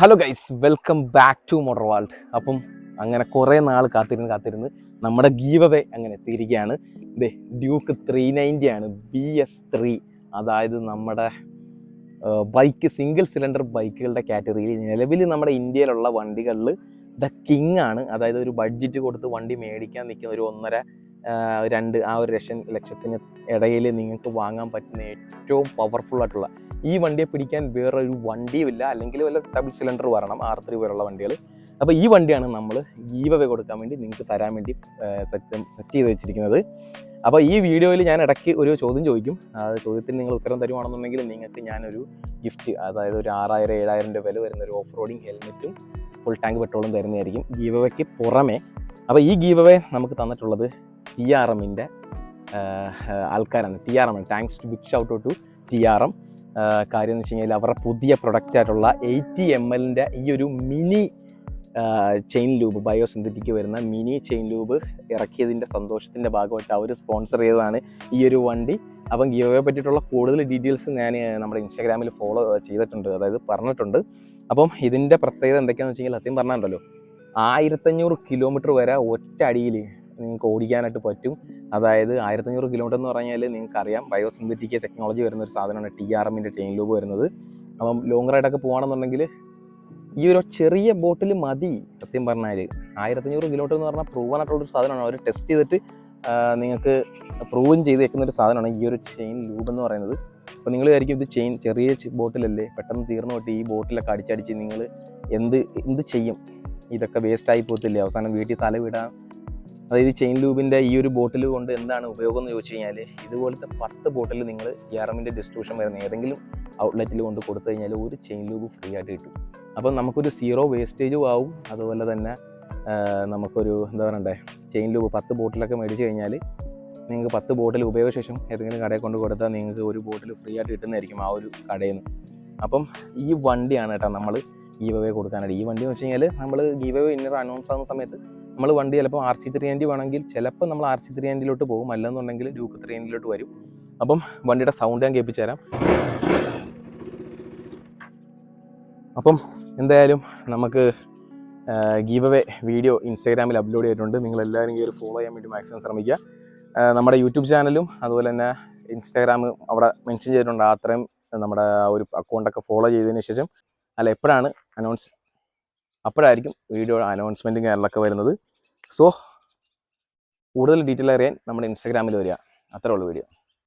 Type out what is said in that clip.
Hello guys welcome back to motor world അപ്പം അങ്ങനെ കുറേ നാൾ കാത്തിരുന്ന് കാത്തിരുന്ന് നമ്മുടെ ഗീവവേ അങ്ങനെ എത്തിയിരിക്കുകയാണ്. ദേ ഡ്യൂക്ക് ത്രീ നയന്റി ആണ് ബി എസ് ത്രീ അതായത് നമ്മുടെ ബൈക്ക് സിംഗിൾ സിലിണ്ടർ ബൈക്കുകളുടെ കാറ്റഗറിയിൽ നിലവിൽ നമ്മുടെ ഇന്ത്യയിലുള്ള വണ്ടികളിൽ ദ കിങ് ആണ്. അതായത് ഒരു ബഡ്ജറ്റ് കൊടുത്ത് വണ്ടി മേടിക്കാൻ നിൽക്കുന്ന ഒരു ഒന്നര രണ്ട് ആ ഒരു ലക്ഷം ലക്ഷത്തിന് ഇടയിൽ നിങ്ങൾക്ക് വാങ്ങാൻ പറ്റുന്ന ഏറ്റവും പവർഫുൾ ആയിട്ടുള്ള ഈ വണ്ടിയെ പിടിക്കാൻ വേറൊരു വണ്ടിയുമില്ല. അല്ലെങ്കിൽ വല്ല ഡബിൾ സിലിണ്ടർ വരണം ആർ ത്രീ പോലുള്ള വണ്ടികൾ. അപ്പോൾ ഈ വണ്ടിയാണ് നമ്മൾ ഗീവവേ കൊടുക്കാൻ വേണ്ടി നിങ്ങൾക്ക് തരാൻ വേണ്ടി സെറ്റ് സെറ്റ് ചെയ്ത് വെച്ചിരിക്കുന്നത്. അപ്പോൾ ഈ വീഡിയോയിൽ ഞാൻ ഇടയ്ക്ക് ഒരു ചോദ്യം ചോദിക്കും. ആ ചോദ്യത്തിന് നിങ്ങൾ ഉത്തരം തരുവാണെന്നുണ്ടെങ്കിൽ നിങ്ങൾക്ക് ഞാനൊരു ഗിഫ്റ്റ് അതായത് ഒരു ആറായിരം ഏഴായിരം രൂപ വില വരുന്ന ഒരു ഓഫ് റോഡിങ് ഹെൽമെറ്റും ഫുൾ ടാങ്ക് പെട്രോളും തരുന്നതായിരിക്കും ഗീവവയ്ക്ക് പുറമേ. അപ്പോൾ ഈ ഗീവവേ നമുക്ക് തന്നിട്ടുള്ളത് ടി ആർ എമ്മിന്റെ ആൾക്കാരാണ്. T R M thanks to big shout to T R M കാര്യം എന്ന് വെച്ച് കഴിഞ്ഞാൽ അവരുടെ പുതിയ പ്രൊഡക്റ്റ് ആയിട്ടുള്ള എയ്റ്റി എം എല്ലിന്റെ ഈ ഒരു mini chain lube bio synthetic വരുന്ന മിനി ചെയിൻ ലൂബ് ഇറക്കിയതിന്റെ സന്തോഷത്തിന്റെ ഭാഗമായിട്ട് അവർ സ്പോൺസർ ചെയ്തതാണ് ഈ ഒരു വണ്ടി. അപ്പം ഗിയോയെ പറ്റിയിട്ടുള്ള കൂടുതൽ ഡീറ്റെയിൽസ് ഞാൻ നമ്മുടെ ഇൻസ്റ്റാഗ്രാമിൽ ഫോളോ ചെയ്തിട്ടുണ്ട് അതായത് പറഞ്ഞിട്ടുണ്ട്. അപ്പം ഇതിന്റെ പ്രത്യേകത എന്തൊക്കെയാണെന്ന് വെച്ച് കഴിഞ്ഞാൽ സത്യം പറഞ്ഞാണ്ടല്ലോ ആയിരത്തഞ്ഞൂറ് കിലോമീറ്റർ വരെ ഒറ്റ അടിയിൽ നിങ്ങൾക്ക് ഓടിക്കാനായിട്ട് പറ്റും. അതായത് ആയിരത്തഞ്ഞൂറ് കിലോമീറ്റർ എന്ന് പറഞ്ഞാൽ നിങ്ങൾക്ക് അറിയാം ബയോ സിന്തറ്റിക് ടെക്നോളജി വരുന്ന ഒരു സാധനമാണ് ടി ആർ എമ്മിന്റെ ചെയിൻ ലൂബ് വരുന്നത്. അപ്പം ലോങ് റൈഡൊക്കെ പോകുകയാണെന്നുണ്ടെങ്കിൽ ഈ ഒരു ചെറിയ ബോട്ടിൽ മതി സത്യം പറഞ്ഞാൽ ആയിരത്തഞ്ഞൂറ് കിലോമീറ്റർ എന്ന് പറഞ്ഞാൽ പ്രൂവൺ ആയിട്ടുള്ളൊരു സാധനമാണ്. അവർ ടെസ്റ്റ് ചെയ്തിട്ട് നിങ്ങൾക്ക് പ്രൂവൻ ചെയ്ത് വെക്കുന്ന ഒരു സാധനമാണ് ഈ ഒരു ചെയിൻ ലൂബ് എന്ന് പറയുന്നത്. അപ്പോൾ നിങ്ങൾ വിചാരിക്കും ഇത് ചെയിൻ ചെറിയ ബോട്ടിലല്ലേ? പെട്ടെന്ന് തീർന്നു പോയിട്ട് ഈ ബോട്ടിലൊക്കെ അടിച്ചടിച്ച് നിങ്ങൾ എന്ത് എന്ത് ചെയ്യും? ഇതൊക്കെ വേസ്റ്റ് ആയി പോകത്തില്ലേ? അവസാനം വീട്ടിൽ സ്ഥലം വിടാൻ അതായത് ചെയിൻ ലൂബിന്റെ ഈ ഒരു ബോട്ടിൽ കൊണ്ട് എന്താണ് ഉപയോഗം എന്ന് ചോദിച്ചു കഴിഞ്ഞാൽ ഇതുപോലത്തെ പത്ത് ബോട്ടിൽ നിങ്ങൾ ഇയറമിന്റെ ഡിസ്ട്രിബ്യൂഷൻ വരുന്ന ഏതെങ്കിലും ഔട്ട്ലെറ്റിൽ കൊണ്ട് കൊടുത്തു കഴിഞ്ഞാൽ ഒരു ചെയിൻ ലൂബ് ഫ്രീ ആയിട്ട് കിട്ടും. അപ്പം നമുക്കൊരു സീറോ വേസ്റ്റേജും ആവും. അതുപോലെ തന്നെ നമുക്കൊരു എന്താ പറയണ്ടേ ചെയിൻ ലൂബ് പത്ത് ബോട്ടിലൊക്കെ മേടിച്ച് കഴിഞ്ഞാൽ നിങ്ങൾക്ക് പത്ത് ബോട്ടിൽ ഉപയോഗശേഷം ഏതെങ്കിലും കടയിൽ കൊണ്ട് കൊടുത്താൽ നിങ്ങൾക്ക് ഒരു ബോട്ടിൽ ഫ്രീ ആയിട്ട് കിട്ടുന്നതായിരിക്കും ആ ഒരു കടയിൽ നിന്ന് അപ്പം ഈ വണ്ടിയാണ് കേട്ടോ നമ്മൾ ഗീവവേ കൊടുക്കാനായിട്ട്. ഈ വണ്ടി എന്ന് വെച്ച് കഴിഞ്ഞാൽ നമ്മൾ ഗീവവേ ഇന്നർ അനൗൺസ് ആകുന്ന സമയത്ത് നമ്മൾ വണ്ടി ചിലപ്പോൾ ആർ സി ത്രീ ആന്റി വേണമെങ്കിൽ ചിലപ്പോൾ നമ്മൾ ആർ സി ത്രീ ആന്റിലോട്ട് പോകും. അല്ലെന്നുണ്ടെങ്കിൽ ഡ്യൂക്ക് ത്രീ ആന്റിലോട്ട് വരും. അപ്പം വണ്ടിയുടെ സൗണ്ട് ഞാൻ കേൾപ്പിച്ചു തരാം. അപ്പം എന്തായാലും നമുക്ക് ഗീവ് അവേ വീഡിയോ ഇൻസ്റ്റാഗ്രാമിൽ അപ്ലോഡ് ചെയ്തിട്ടുണ്ട്. നിങ്ങൾ എല്ലാവരും ഈ ഒരു ഫോളോ ചെയ്യാൻ വേണ്ടി മാക്സിമം ശ്രമിക്കുക. നമ്മുടെ യൂട്യൂബ് ചാനലും അതുപോലെ തന്നെ ഇൻസ്റ്റാഗ്രാം അവിടെ മെൻഷൻ ചെയ്തിട്ടുണ്ട്. അത്രയും നമ്മുടെ ഒരു അക്കൗണ്ടൊക്കെ ഫോളോ ചെയ്തതിന് ശേഷം. അല്ല എപ്പോഴാണ് അനൗൺസ് അപ്പോഴായിരിക്കും വീഡിയോ അനൗൺസ്മെന്റും കാര്യങ്ങളൊക്കെ വരുന്നത്. സോ കൂടുതൽ ഡീറ്റെയിൽ അറിയാൻ നമ്മുടെ ഇൻസ്റ്റാഗ്രാമിൽ വരിക. അത്രേ ഉള്ളൂ വീഡിയോ